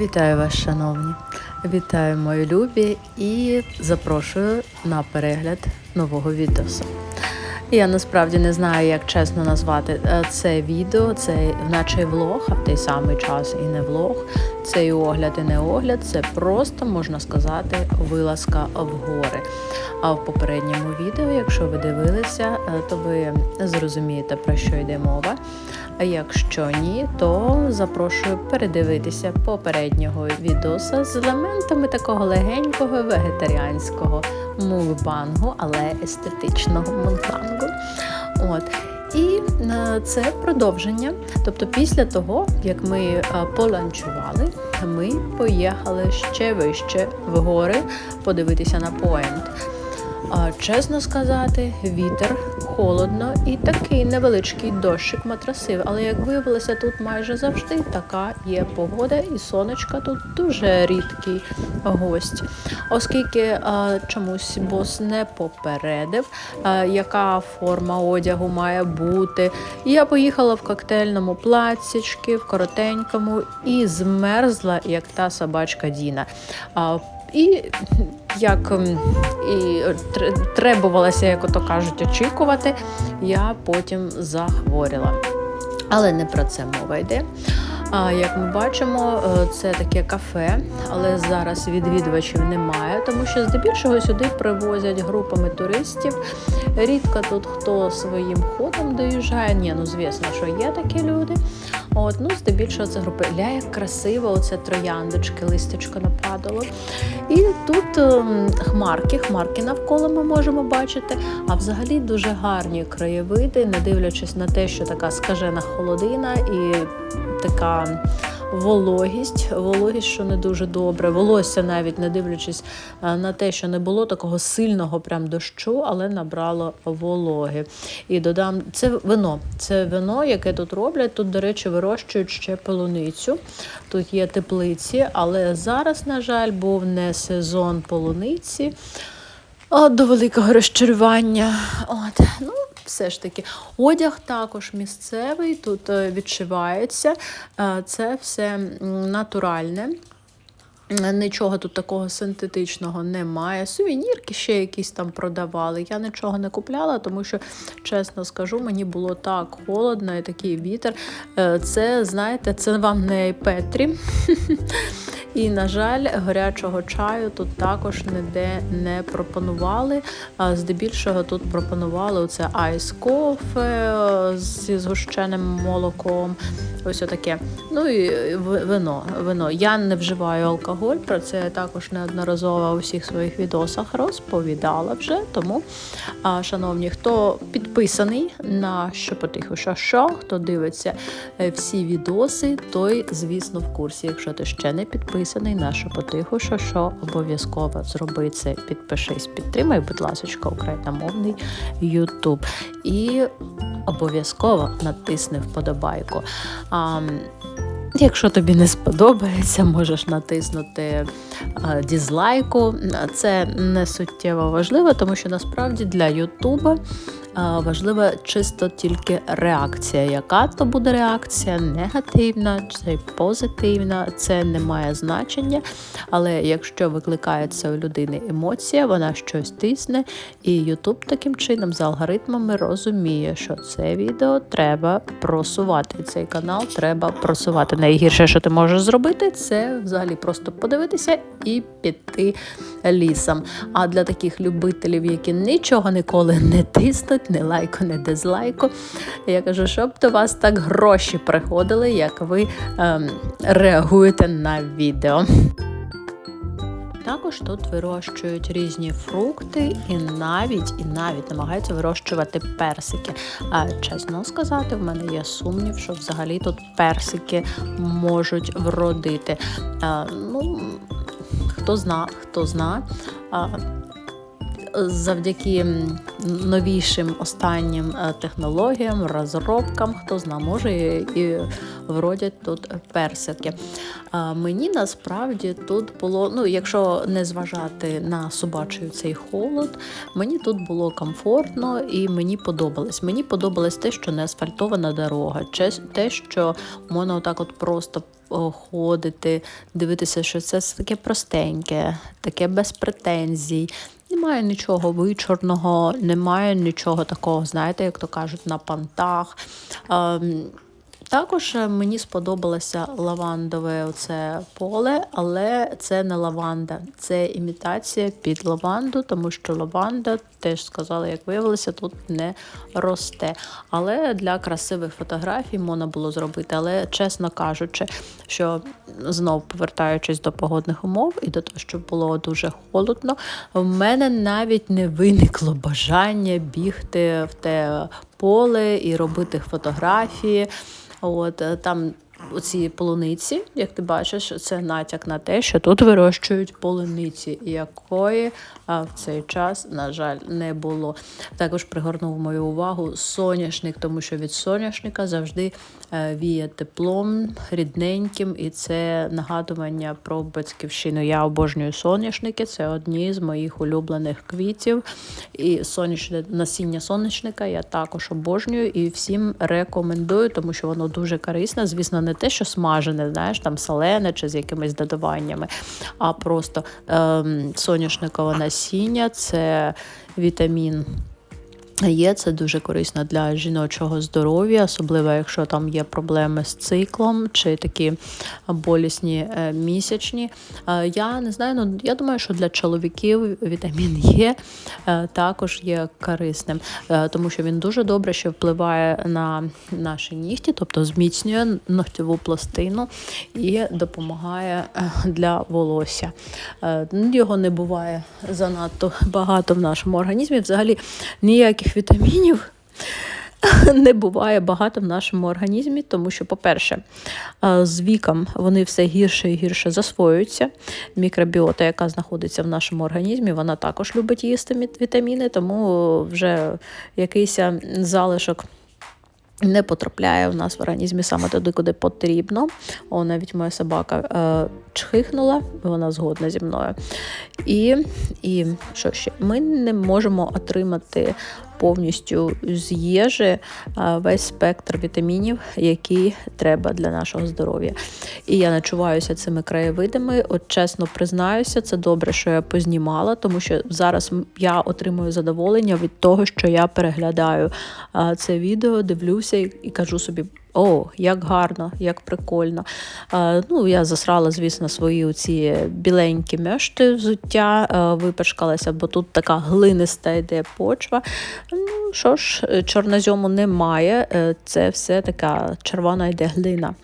Вітаю вас, шановні! Вітаю мої любі і запрошую на перегляд нового відео. Я насправді не знаю, як чесно назвати е, це відео. Це наче влог, а в той самий час і не влог. Це і огляд, і не огляд. Це просто можна сказати вилазка в гори. А в попередньому відео, якщо ви дивилися, е, то ви зрозумієте про що йде мова. А якщо ні, то запрошую передивитися попереднього відоса з елементами такого легенького вегетаріанського мукбангу, але естетичного мукбангу. От. І е, це продовження. Тобто, після того, як ми е, поланчували, ми поїхали ще вище в гори подивитися на поент. Чесно сказати, вітер холодно і такий невеличкий дощик матрасив. Але як виявилося, тут майже завжди така є погода, і сонечка тут дуже рідкий гость. Оскільки а, чомусь бос не попередив, а, яка форма одягу має бути. Я поїхала в коктейльному платічці, в коротенькому, і змерзла, як та собачка Діна. А, і як м, і требувалося, як ото кажуть, очікувати, я потім захворіла. Але не про це мова йде. А як ми бачимо, е, це таке кафе, але зараз відвідувачів немає, тому що здебільшого сюди привозять групами туристів. Рідко тут хто своїм ходом доїжджає. Ні, ну звісно, що є такі люди. От, ну, здебільшого це групи. Ля, як красиво, оце трояндочки, листячко нападало. І тут ем, хмарки, хмарки навколо ми можемо бачити. А взагалі дуже гарні краєвиди, не дивлячись на те, що така скажена холодина і така вологість, вологість, що не дуже добре. Волосся навіть не дивлячись е, на те, що не було такого сильного прям дощу, але набрало вологи. І додам це вино. Це вино, яке тут роблять. Тут, до речі, вирощують ще полуницю. Тут є теплиці, але зараз, на жаль, був не сезон полуниці. О, до великого розчарування. От, ну, все ж таки, одяг також місцевий, тут е, відшивається. Е, Це все натуральне. Нічого тут такого синтетичного немає. Сувенірки ще якісь там продавали. Я нічого не купляла, тому що, чесно скажу, мені було так холодно і такий вітер. Е, Це, знаєте, це вам не Петрі. І, на жаль, гарячого чаю тут також ніде не пропонували. А Здебільшого тут пропонували оце айс кофе зі згущеним молоком. Ось отаке. Ну і в- вино. вино. Я не вживаю алкоголь, про це я також неодноразово у всіх своїх відосах розповідала вже. Тому, шановні, хто підписаний на що потихо, що що, хто дивиться е, всі відоси, той, звісно, в курсі. Якщо ти ще не підписаний на що потихо, що що, обов'язково зроби це, підпишись, підтримай, будь ласка, україномовний YouTube. І обов'язково натисни вподобайку. А, Якщо тобі не сподобається, можеш натиснути а, дізлайку. Це не суттєво важливо, тому що насправді для Ютуба важлива чисто тільки реакція. Яка то буде реакція? Негативна чи позитивна, це не має значення. Але якщо викликається у людини емоція, вона щось тисне, і Ютуб таким чином за алгоритмами розуміє, що це відео треба просувати. Цей канал треба просувати. Найгірше, що ти можеш зробити, це взагалі просто подивитися і піти лісом. А для таких любителів, які нічого ніколи не тиснуть, не лайку, не дизлайку, я кажу, щоб до вас так гроші приходили, як ви ем, реагуєте на відео. Також тут вирощують різні фрукти і навіть і навіть намагаються вирощувати персики. А чесно сказати, в мене є сумнів, що взагалі тут персики можуть вродити. А, ну, хто зна, хто зна. А, завдяки новішим останнім е, технологіям, розробкам, хто зна, може і вродять тут персики. Мені насправді тут було, ну якщо не зважати на собачий цей холод, мені тут було комфортно і мені подобалось. Мені подобалось те, що не асфальтована дорога, те, що можна отак от просто ходити, дивитися, що це таке простеньке, таке без претензій. Немає нічого вичорного, немає нічого такого, знаєте, як то кажуть, на пантах. Також е, мені сподобалося лавандове оце поле, але це не лаванда, це імітація під лаванду, тому що лаванда, теж сказала, як виявилося, тут не росте. Але для красивих фотографій можна було зробити. Але чесно кажучи, що знов повертаючись до погодних умов і до того, що було дуже холодно, в мене навіть не виникло бажання бігти в те поле і робити фотографії. От е, там оці полуниці, як ти бачиш, це натяк на те, що тут вирощують полуниці, якої в цей час, на жаль, не було. Також пригорнув мою увагу соняшник, тому що від соняшника завжди е, віє теплом, рідненьким, і це нагадування про батьківщину. Я обожнюю соняшники, це одні з моїх улюблених квітів. І сонячне насіння соняшника я також обожнюю і всім рекомендую, тому що воно дуже корисне. Звісно, не те, що смажене, знаєш, там солене чи з якимись додаваннями, а просто ем, соняшникове насіння це вітамін. Є це дуже корисно для жіночого здоров'я, особливо якщо там є проблеми з циклом чи такі болісні е, місячні. Е, Я не знаю, ну я думаю, що для чоловіків вітамін Е е, також є корисним, е, тому що він дуже добре ще впливає на наші нігті, тобто зміцнює ногтєву пластину і допомагає е, для волосся. Е, ну, Його не буває занадто багато в нашому організмі. Взагалі ніяких вітамінів не буває багато в нашому організмі, тому що, по-перше, з віком вони все гірше і гірше засвоюються. Мікробіота, яка знаходиться в нашому організмі, вона також любить їсти вітаміни, тому вже якийсь залишок. Не потрапляє в нас в організмі саме туди, куди потрібно. О, навіть моя собака е, чхихнула, вона згодна зі мною. І, і що ще? Ми не можемо отримати повністю з їжі е, весь спектр вітамінів, які треба для нашого здоров'я. І я начуваюся цими краєвидами. От чесно признаюся, це добре, що я познімала, тому що зараз я отримую задоволення від того, що я переглядаю е, це відео, дивлюся і, і кажу собі. О, як гарно, як прикольно. Е, ну, я засрала, звісно, свої оці біленькі мешти взуття, е, випашкалася, бо тут така глиниста йде почва. Ну, що ж, е, чорнозьому немає, е, це все така червона йде глина.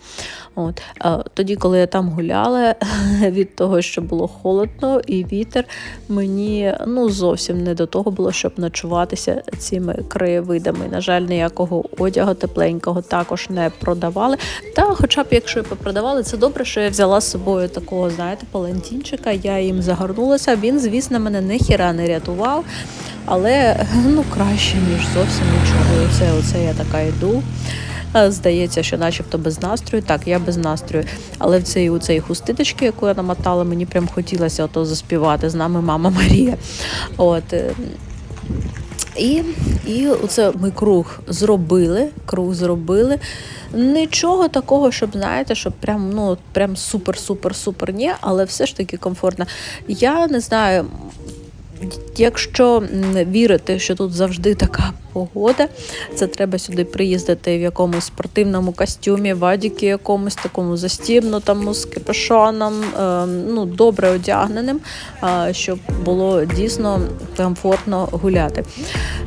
От. Е, Тоді, коли я там гуляла, від того, що було холодно і вітер, мені ну, зовсім не до того було, щоб ночуватися цими краєвидами. На жаль, ніякого одягу тепленького також не продавали. Та, хоча б якщо і попродавали, це добре, що я взяла з собою такого, знаєте, палантінчика, я їм загорнулася. Він, звісно, мене ніхіра не рятував. Але ну краще, ніж зовсім нічого. І оце я така йду. Е, Здається, що начебто без настрою. Так, я без настрою. Але в цій у цій хустиночці, яку я намотала, мені прям хотілося ото заспівати з нами мама Марія. От. І, і оце ми круг зробили. Круг зробили. Нічого такого, щоб знаєте, щоб прям ну прям супер-супер-супер ні, але все ж таки комфортно. Я не знаю. Якщо вірити, що тут завжди така погода, це треба сюди приїздити в якомусь спортивному костюмі, вадіки якомусь такому застібнутому з капюшоном, е, ну добре одягненим, щоб було дійсно комфортно гуляти.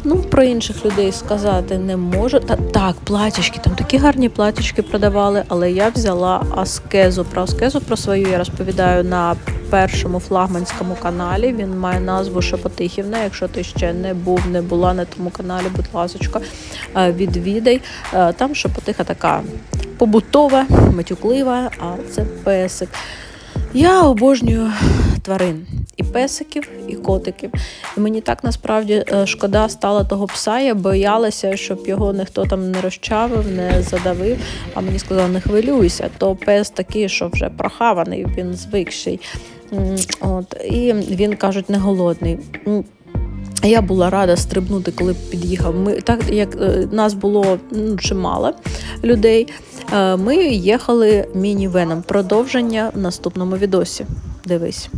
Ну, про інших людей сказати не можу. Та так, платічки, там такі гарні платічки продавали, але я взяла аскезу. Про аскезу про свою я розповідаю на першому флагманському каналі. Він має назву Шепотихівна. Якщо ти ще не був, не була на тому каналі, будь ласочка, е, відвідай. Е, Там шепотиха така побутова, матюклива, а це песик. Я обожнюю тварин і песиків, і котиків. І мені так насправді е, шкода стала того пса. Я боялася, щоб його ніхто там не розчавив, не задавив. А мені сказали, не хвилюйся, то пес такий, що вже прохаваний, він звикший. От, і він кажуть, не голодний. Я була рада стрибнути, коли під'їхав. Ми так як е, нас було ну, чимало людей. Е, Ми їхали міні-веном. Продовження в наступному відосі. Дивись.